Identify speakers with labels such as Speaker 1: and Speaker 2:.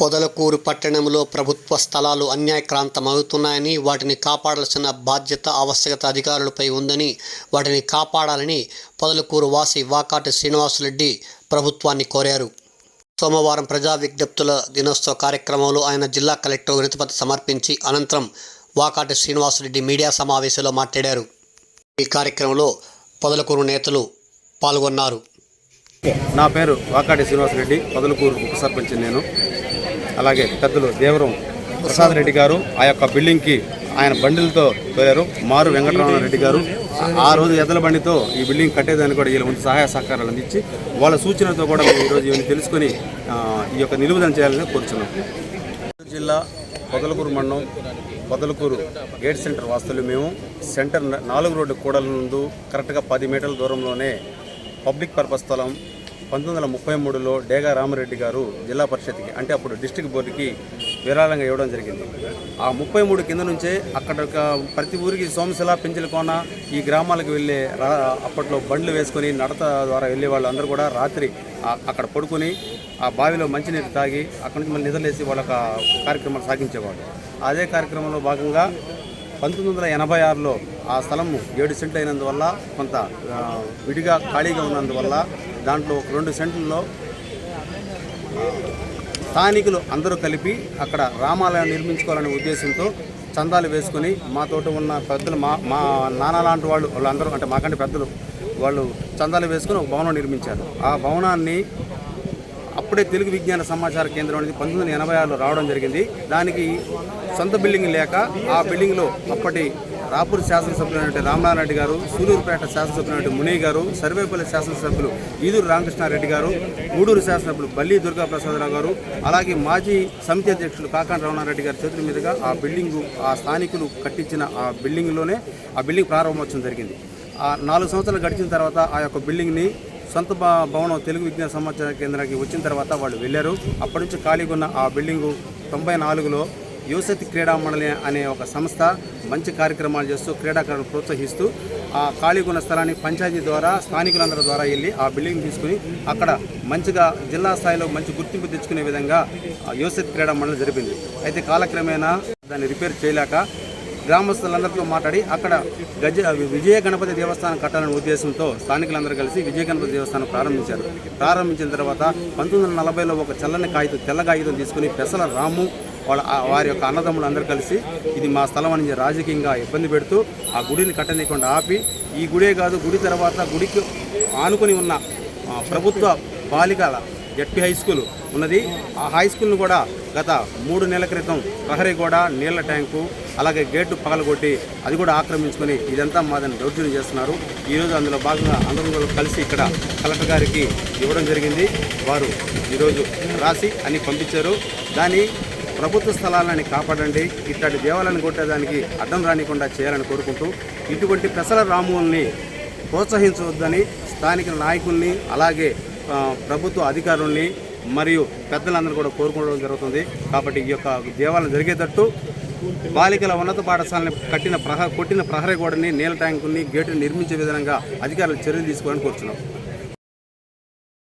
Speaker 1: పొదలకూరు పట్టణంలో ప్రభుత్వ స్థలాలు అన్యాయక్రాంతమవుతున్నాయని వాటిని కాపాడాల్సిన బాధ్యత ఆవశ్యకత అధికారులపై ఉందని వాటిని కాపాడాలని పొదలకూరు వాసి వాకాటి శ్రీనివాసులరెడ్డి ప్రభుత్వాన్ని కోరారు. సోమవారం ప్రజా విజ్ఞప్తుల దినోత్సవ కార్యక్రమంలో ఆయన జిల్లా కలెక్టర్ వినతిపత్రం సమర్పించి అనంతరం వాకాటి శ్రీనివాసరెడ్డి మీడియా సమావేశంలో మాట్లాడారు. ఈ కార్యక్రమంలో పొదలకూరు నేతలు పాల్గొన్నారు.
Speaker 2: నా పేరు వాకాటి శ్రీనివాసరెడ్డి పొదలకూరు ఉప సర్పంచ్ నేను. అలాగే పెద్దలు దేవరం ప్రసాద్ రెడ్డి గారు ఆ యొక్క బిల్డింగ్కి ఆయన బండిలతో పోయారు మారు వెంకటరమణ రెడ్డి గారు. ఆ రోజు ఎద్దల బండితో ఈ బిల్డింగ్ కట్టేదాన్ని కూడా వీళ్ళ ముందు సహాయ సహకారాలు అందించి వాళ్ళ సూచనలతో కూడా మేము ఈరోజు ఇవన్నీ తెలుసుకొని ఈ యొక్క నిలుపుదల చేయాలని కోరుచున్నాం. జిల్లా పొదలకూరు మండలం పొదలకూరు గేట్ సెంటర్ వాస్తులు మేము. సెంటర్ నాలుగు రోడ్డు కూడల నుండి కరెక్ట్గా పది మీటర్ల దూరంలోనే పబ్లిక్ పర్పస్ స్థలం పంతొమ్మిది వందల ముప్పై మూడులో డేగా రామరెడ్డి గారు జిల్లా పరిషత్కి అంటే అప్పుడు డిస్టిక్ బోర్డుకి విరాళంగా ఇవ్వడం జరిగింది. ఆ ముప్పై మూడు కింద నుంచే అక్కడ ఒక ప్రతి ఊరికి సోమశిల పెంచలకోన ఈ గ్రామాలకు వెళ్ళే రా అప్పట్లో బండ్లు వేసుకొని నడత ద్వారా వెళ్ళే వాళ్ళు అందరూ కూడా రాత్రి అక్కడ పడుకొని ఆ బావిలో మంచినీరు తాగి అక్కడి నుంచి మళ్ళీ నిద్రలేసి వాళ్ళ కార్యక్రమాలు సాగించేవాళ్ళు. అదే కార్యక్రమంలో భాగంగా పంతొమ్మిది వందల ఎనభై ఆరులో ఆ స్థలము ఏడు సెంట్లు అయినందువల్ల కొంత విడిగా ఖాళీగా ఉన్నందువల్ల దాంట్లో రెండు సెంట్లలో స్థానికులు అందరూ కలిపి అక్కడ రామాలయం నిర్మించుకోవాలనే ఉద్దేశంతో చందాలు వేసుకుని మాతోటి ఉన్న పెద్దలు మా మా నాన్న లాంటి వాళ్ళు వాళ్ళందరూ అంటే మాకంటే పెద్దలు వాళ్ళు చందాలు వేసుకుని ఒక భవనం నిర్మించారు. ఆ భవనాన్ని అప్పుడే తెలుగు విజ్ఞాన సమాచార కేంద్రం అనేది పంతొమ్మిది వందల ఎనభై ఆరులో రావడం జరిగింది. దానికి సొంత బిల్డింగ్ లేక ఆ బిల్డింగ్లో అప్పటి రాపూర్ శాసనసభ్యులైన రామనారాయణ గారు సూలూరుపేట శాసనసభ్యులైన మునయ్య గారు సర్వేపల్లి శాసనసభ్యులు ఈదూరు రామకృష్ణారెడ్డి గారు గూడూరు శాసనసభ్యులు బల్లి దుర్గాప్రసాదరావు గారు అలాగే మాజీ సమితి అధ్యక్షులు కాకాని రమణారెడ్డి గారి చేతుల మీదుగా ఆ బిల్డింగు ఆ స్థానికులు కట్టించిన ఆ బిల్డింగ్లోనే ఆ బిల్డింగ్ ప్రారంభోత్సవం జరిగింది. ఆ నాలుగు సంవత్సరాలు గడిచిన తర్వాత ఆ యొక్క బిల్డింగ్ని సొంత భవనం తెలుగు విజ్ఞాన సమాచార కేంద్రానికి వచ్చిన తర్వాత వాళ్ళు వెళ్ళారు. అప్పటి నుంచి ఖాళీగా ఉన్న ఆ బిల్డింగు తొంభై నాలుగులో యువశక్తి క్రీడా మండలి అనే ఒక సంస్థ మంచి కార్యక్రమాలు చేస్తూ క్రీడాకారులను ప్రోత్సహిస్తూ ఆ ఖాళీగా ఉన్న స్థలాన్ని పంచాయతీ ద్వారా స్థానికులందరి ద్వారా వెళ్ళి ఆ బిల్డింగ్ తీసుకుని అక్కడ మంచిగా జిల్లా స్థాయిలో మంచి గుర్తింపు తెచ్చుకునే విధంగా ఆ యువశక్తి క్రీడా మండలి జరిపింది. అయితే కాలక్రమేణా దాన్ని రిపేర్ చేయలేక గ్రామస్తులందరితో మాట్లాడి అక్కడ గజ విజయ గణపతి దేవస్థానం కట్టాలనే ఉద్దేశంతో స్థానికులందరూ కలిసి విజయ గణపతి దేవస్థానం ప్రారంభించారు. ప్రారంభించిన తర్వాత పంతొమ్మిది వందల నలభైలో ఒక చల్లని కాగితం తెల్ల కాగితం తీసుకుని పెసల రాము వాళ్ళ వారి యొక్క అన్నదమ్ములు అందరూ కలిసి ఇది మా స్థలం అని రాజకీయంగా ఇబ్బంది పెడుతూ ఆ గుడిని కట్టనీయకుండా ఆపి ఈ గుడే కాదు గుడి తర్వాత గుడికి ఆనుకొని ఉన్న ప్రభుత్వ బాలికల జడ్పీ హై స్కూల్ ఉన్నది. ఆ హై స్కూల్ను కూడా గత మూడు నెలల క్రితం ప్రహరీ గోడ నీళ్ళ ట్యాంకు అలాగే గేటు పగలగొట్టి అది కూడా ఆక్రమించుకొని ఇదంతా మాదని దౌర్జన్యం చేస్తున్నారు. ఈరోజు అందులో భాగంగా అందరం కూడా కలిసి ఇక్కడ కలెక్టర్ గారికి ఇవ్వడం జరిగింది. వారు ఈరోజు రాసి అని పంపించారు. దాని ప్రభుత్వ స్థలాలని కాపాడండి. ఇట్లాంటి దేవాలయాన్ని కొట్టేదానికి అడ్డం రానికుండా చేయాలని కోరుకుంటూ ఇటువంటి పెసల రాముల్ని ప్రోత్సహించవద్దని స్థానిక నాయకుల్ని అలాగే ప్రభుత్వ అధికారుల్ని మరియు పెద్దలందరూ కూడా కోరుకోవడం జరుగుతుంది. కాబట్టి ఈ యొక్క దేవాలయం జరిగేటట్టు బాలికల ఉన్నత పాఠశాలని కట్టిన ప్రహ కొట్టిన ప్రహరీ గోడని నీళ్ళ ట్యాంకుని గేటుని నిర్మించే విధంగా అధికారులు చర్యలు తీసుకోవాలని కోరుతున్నాం